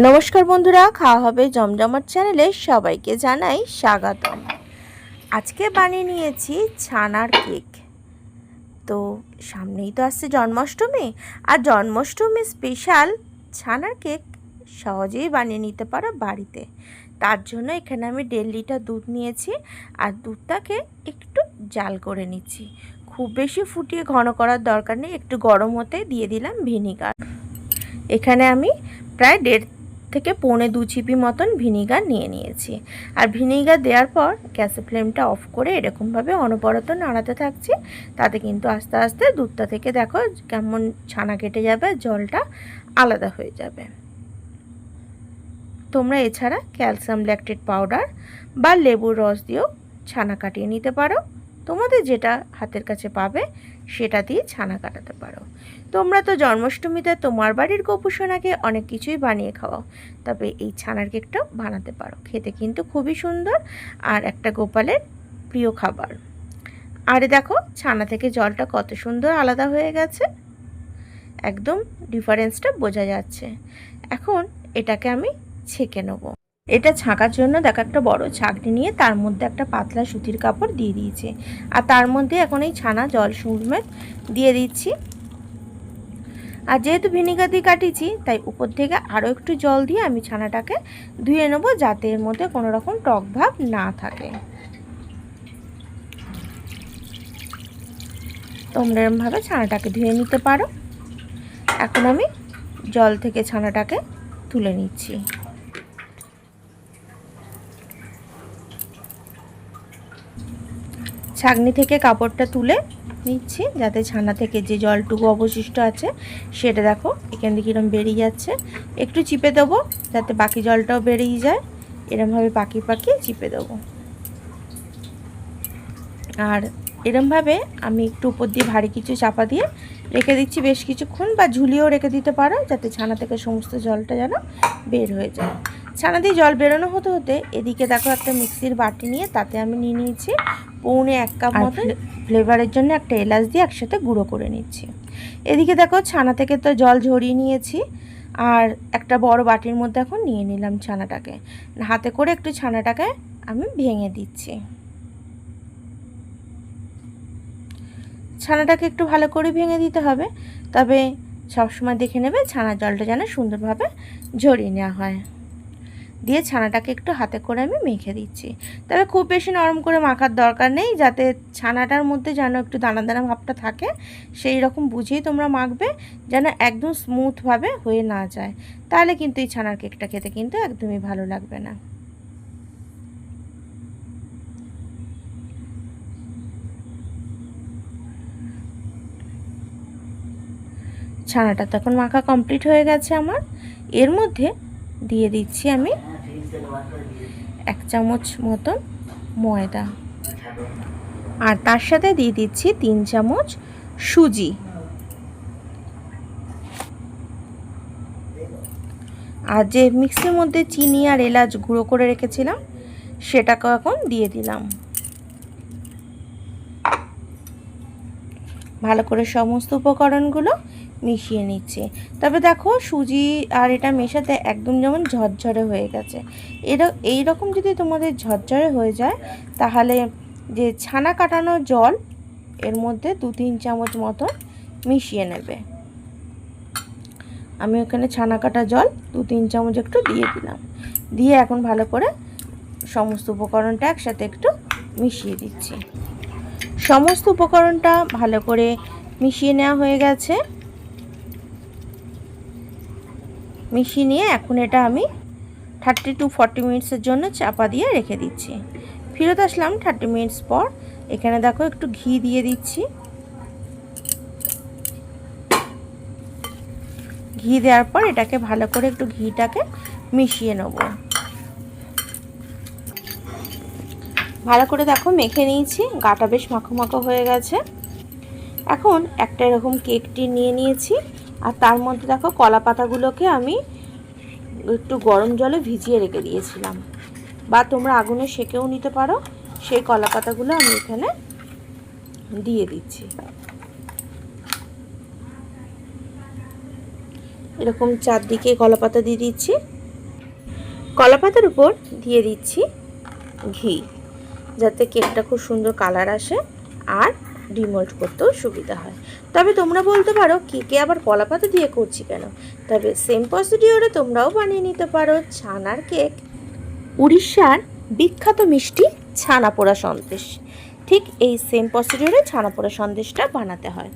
নমস্কার বন্ধুরা, খাওয়া হবে জমজমাট চ্যানেলে সবাইকে জানাই স্বাগতম। আজকে বানিয়ে নিয়েছি ছানার কেক। তো সামনেই তো আসছে জন্মাষ্টমী, আর জন্মাষ্টমী স্পেশাল ছানার কেক সহজেই বানিয়ে নিতে পারো বাড়িতে। তার জন্য এখানে আমি দেড় লিটার দুধ নিয়েছি, আর দুধটাকে একটু জাল করে নিচ্ছি। খুব বেশি ফুটিয়ে ঘন করার দরকার নেই, একটু গরম হতে দিয়ে দিলাম ভিনিগার। এখানে আমি প্রায় দেড় থেকে পৌনে দু চিপি মতন ভিনিগার নিয়ে নিয়েছি। আর ভিনিগার দেওয়ার পর গ্যাসের ফ্লেমটা অফ করে এরকমভাবে অনবরত নাড়াতে থাকছি। তাতে কিন্তু আস্তে আস্তে দুধটা থেকে দেখো কেমন ছানা কেটে যাবে, জলটা আলাদা হয়ে যাবে। তোমরা এছাড়া ক্যালসিয়াম ল্যাকটেড পাউডার বা লেবুর রস দিয়েও ছানা কাটিয়ে নিতে পারো। তোমাদের যেটা হাতের কাছে পাবে সেটা দিয়ে ছানা কাটাতে পারো। তোমরা তো জন্মাষ্টমীতে তোমার বাড়ির গোপুসোনাকে অনেক কিছুই বানিয়ে খাওয়াও, তবে এই ছানার কেকটাও বানাতে পারো। খেতে কিন্তু খুবই সুন্দর আর একটা গোপালের প্রিয় খাবার। আরে দেখো, ছানা থেকে জলটা কত সুন্দর আলাদা হয়ে গেছে। একদম ডিফারেন্সটা বোঝা যাচ্ছে। এখন এটাকে আমি ছেঁকে নেব। এটা ছাঁকার জন্য দেখো একটা বড় ছাঁকনি নিয়ে তার মধ্যে একটা পাতলা সুতির কাপড় দিয়ে দিয়েছে। আর তার মধ্যে এখন এই ছানা জল সুরমেট দিয়ে দিচ্ছি। আর যেহেতু ভিনিগার দিয়ে কাটিয়েছি, তাই উপর থেকে আরও একটু জল দিয়ে আমি ছানাটাকে ধুয়ে নেব যাতে এর মধ্যে কোনো রকম টক ভাব না থাকে। তোমরা এরমভাবে ছানাটাকে ধুয়ে নিতে পারো। এখন আমি জল থেকে ছানাটাকে তুলে নিচ্ছি। ছাগনি থেকে কাপড়টা তুলে নিচ্ছি, যাতে ছানা থেকে যে জলটুকু অবশিষ্ট আছে সেটা দেখো, এখান থেকে এরম বেরিয়ে যাচ্ছে। একটু চিপে দেবো, যাতে বাকি জলটাও বেরিয়ে যায়। এরমভাবে পাকি পাকি চিপে দেবো। আর এরমভাবে আমি একটু উপর দিয়ে ভারী কিছু চাপা দিয়ে রেখে দিচ্ছি বেশ কিছুক্ষণ, বা ঝুলিয়েও রেখে দিতে পারো, যাতে ছানা থেকে সমস্ত জলটা যেন বের হয়ে যায়। ছানা দিয়ে জল বেরোনো হতে হতে এদিকে দেখো একটা মিক্সির বাটি নিয়ে তাতে আমি নিয়ে নিয়েছি পৌনে এক কাপ মতো ফ্লেভারের জন্য একটা এলাচ দিয়ে একসাথে গুঁড়ো করে নিচ্ছি। এদিকে দেখো ছানা থেকে তো জল ঝরিয়ে নিয়েছি আর একটা বড় বাটির মধ্যে এখন নিয়ে নিলাম ছানাটাকে। হাতে করে একটু ছানাটাকে আমি ভেঙে দিচ্ছি। ছানাটাকে একটু ভালো করে ভেঙে দিতে হবে তবে সবসময় দেখে নেবে ছানার জলটা যেন সুন্দরভাবে ঝরিয়ে নেওয়া হয়। দিয়ে ছানাটাকে একটু হাতে করে আমি মেখে দিচ্ছি। তবে খুব বেশি নরম করে মাখার দরকার নেই, যাতে ছানাটার মধ্যে যেন একটু দানা দানা ভাবটা থাকে, সেই রকম বুঝেই তোমরা মাখবে, যেন একদম স্মুথভাবে হয়ে না যায়। তাহলে কিন্তু এই ছানার কেকটা খেতে কিন্তু একদমই ভালো লাগবে না। ছানাটা তখন মাখা কমপ্লিট হয়ে গেছে আমার। এর মধ্যে দিয়ে দিচ্ছি আমি এক চামচ মতন ময়দা। আর তার সাথে দিয়ে দিচ্ছি তিন চামচ সুজি। আর যে মিক্সির মধ্যে চিনি আর এলাচ গুঁড়ো করে রেখেছিলাম সেটাকে এখন দিয়ে দিলাম। ভালো করে সমস্ত উপকরণগুলো মিশিয়ে নিচ্ছে। তবে দেখো, সুজি আর এটা মেশাতে একদম যেমন ঝরঝরে হয়ে গেছে। এরা এই রকম যদি তোমাদের ঝরঝরে হয়ে যায়, তাহলে যে ছানা কাটানো জল, এর মধ্যে দু তিন চামচ মতো মিশিয়ে নেবে। আমি ওখানে ছানা কাটা জল দু তিন চামচ একটু দিয়ে দিলাম। দিয়ে এখন ভালো করে সমস্ত উপকরণটা একসাথে একটু মিশিয়ে দিচ্ছি। সমস্ত উপকরণটা ভালো করে মিশিয়ে নেওয়া হয়ে গেছে। মিশিয়ে নিয়ে এখন এটা আমি থার্টি টু ফর্টি মিনিটসের জন্য চাপা দিয়ে রেখে দিচ্ছি। ফেরত আসলাম থার্টি মিনিটস পর। এখানে দেখো একটু ঘি দিয়ে দিচ্ছি। ঘি দেওয়ার পর এটাকে ভালো করে একটু ঘিটাকে মিশিয়ে নেব। ভালো করে দেখো মেখে নিয়েছি। গাটা বেশ মাখো মাখো হয়ে গেছে। এখন একটা এরকম কেকটি নিয়ে নিয়েছি। আর তার মধ্যে দেখো কলা পাতাগুলোকে আমি একটু গরম জলে ভিজিয়ে রেখে দিয়েছিলাম। বা তোমরা আগুনে সেকেও নিতে পারো, সেই কলা পাতাগুলো আমি এখানে দিয়ে দিচ্ছি। এরকম চারদিকে কলা পাতা দিয়ে দিচ্ছি। কলা পাতার উপর দিয়ে দিচ্ছি ঘি, যাতে কেকটা খুব সুন্দর কালার আসে আর ডিমোল্ড করতেও সুবিধা হয়। তবে তোমরা বলতে পারো কেকে আবার কলা পাতা দিয়ে করছি কেন? তবে সেম প্রসিডিওরে তোমরাও বানিয়ে নিতে পারো ছানার কেক। উড়িষ্যার বিখ্যাত মিষ্টি ছানা পোড়া সন্দেশ। ঠিক এই সেম প্রসিডিওরে ছানা পোড়া সন্দেশটা বানাতে হয়।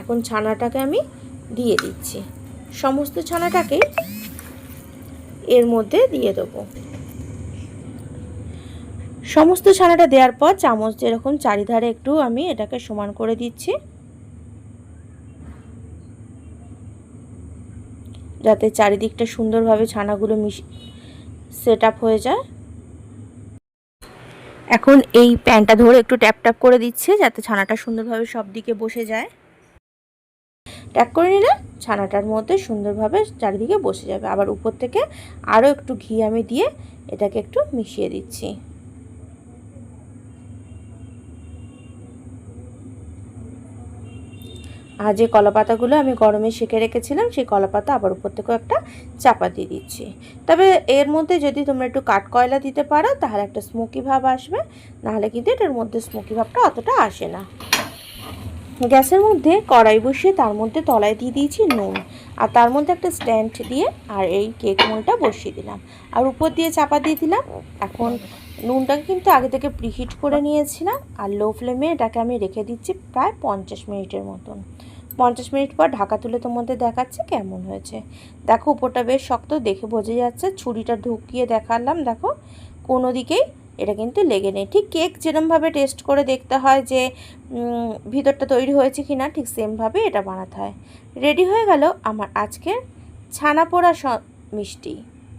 এখন ছানাটাকে আমি দিয়ে দিচ্ছি। সমস্ত ছানাটাকে এর মধ্যে দিয়ে দেবো। সমস্ত ছানাটা দেওয়ার পর চামচ যেরকম চারিধারে একটু আমি এটাকে সমান করে দিচ্ছি। যাতে চারিদিকটা সুন্দরভাবে ছানাগুলো মিশ সেট আপ হয়ে যায়। এখন এই প্যানটা ধরে একটু ট্যাপ ট্যাপ করে দিচ্ছে, যাতে ছানাটা সুন্দরভাবে সব দিকে বসে যায়। ট্যাপ করে নিলে ছানাটার মধ্যে সুন্দরভাবে চারিদিকে বসে যাবে। আবার উপর থেকে আরও একটু ঘি আমি দিয়ে এটাকে একটু মিশিয়ে দিচ্ছি। আর যে কলা পাতাগুলো আমি গরমে সেঁকে রেখেছিলাম, সেই কলা পাতা আবার উপর থেকেও একটা চাপা দিয়ে দিচ্ছি। তবে এর মধ্যে যদি তোমরা একটু কাঠ কয়লা দিতে পারো, তাহলে একটা স্মোকি ভাব আসবে। নাহলে কিন্তু এটার মধ্যে স্মোকি ভাবটা অতটা আসে না। গ্যাসের মধ্যে কড়াই বসিয়ে তার মধ্যে তলায় দিয়ে দিয়েছি নুন। আর তার মধ্যে একটা স্ট্যান্ড দিয়ে আর এই কেক মোলটা বসিয়ে দিলাম। আর উপর দিয়ে চাপা দিয়ে দিলাম। এখন নুনটাকে কিন্তু আগে থেকে প্রিহিট করে নিয়েছিলাম। আর লো ফ্লেমে এটাকে আমি রেখে দিচ্ছি প্রায় পঞ্চাশ মিনিটের মতন। পঞ্চাশ মিনিট পর ঢাকা তুলে তোমাদের দেখাচ্ছে কেমন হয়েছে। দেখো, উপরটা বেশ শক্ত, দেখে বোঝা যাচ্ছে ছুরিটা ঢুকিয়ে দেখালাম। দেখো, কোনো দিকেই এটা কিন্তু লেগে নেই। ঠিক কেক যেরমভাবে টেস্ট করে দেখতে হয় যে ভিতরটা তৈরি হয়েছে কি না ঠিক সেমভাবে এটা বানাতে হয়। রেডি হয়ে গেল আমার আজকের ছানা পোড়া মিষ্টি,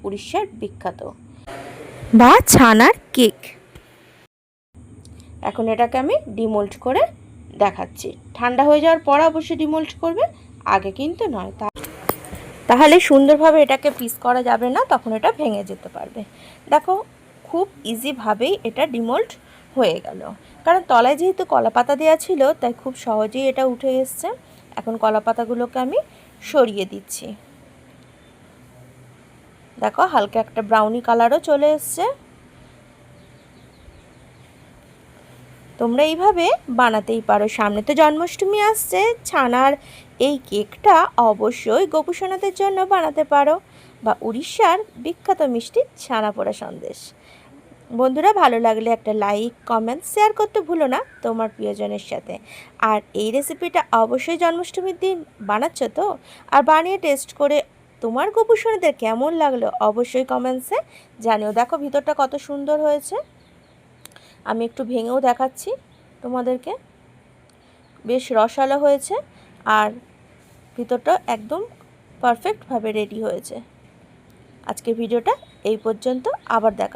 উড়িষ্যার বিখ্যাত। বা ছানার কেক। এখন এটাকে আমি ডিমোল্ড করে দেখাচ্ছি। ঠান্ডা হয়ে যাওয়ার পর অবশ্যই ডিমোল্ট করবে, আগে কিন্তু নয়, তা তাহলে সুন্দরভাবে এটাকে পিস করা যাবে না, তখন এটা ভেঙে যেতে পারবে। দেখো, খুব ইজিভাবেই এটা ডিমোল্ট হয়ে গেল। কারণ তলায় যেহেতু কলা পাতা দেওয়া ছিল, তাই খুব সহজেই এটা উঠে এসছে। এখন কলা পাতাগুলোকে আমি সরিয়ে দিচ্ছি। দেখো, হালকা একটা ব্রাউনি কালারও চলে এসছে। তোমরা এইভাবে বানাতেই পারো। সামনে তো জন্মাষ্টমী আসছে, ছানার এই কেকটা অবশ্যই গোপুসোনাদের জন্য বানাতে পারো বা উড়িষ্যার বিখ্যাত মিষ্টি ছানা পোড়া সন্দেশ। বন্ধুরা, ভালো লাগলে একটা লাইক, কমেন্ট, শেয়ার করতে ভুলো না তোমার প্রিয়জনের সাথে। আর এই রেসিপিটা অবশ্যই জন্মাষ্টমীর দিন বানাচ্ছ তো? আর বানিয়ে টেস্ট করে তোমার গোপুসোনাদের কেমন লাগল অবশ্যই কমেন্টসে জানিও। দেখো ভিতরটা কত সুন্দর হয়েছে। আমি একটু ভেঙেও দেখাচ্ছি তোমাদেরকে। বেশ রসালো হয়েছে আর ভিতরটা একদম পারফেক্টভাবে রেডি হয়েছে। আজকে ভিডিওটা এই পর্যন্ত, আবার দেখা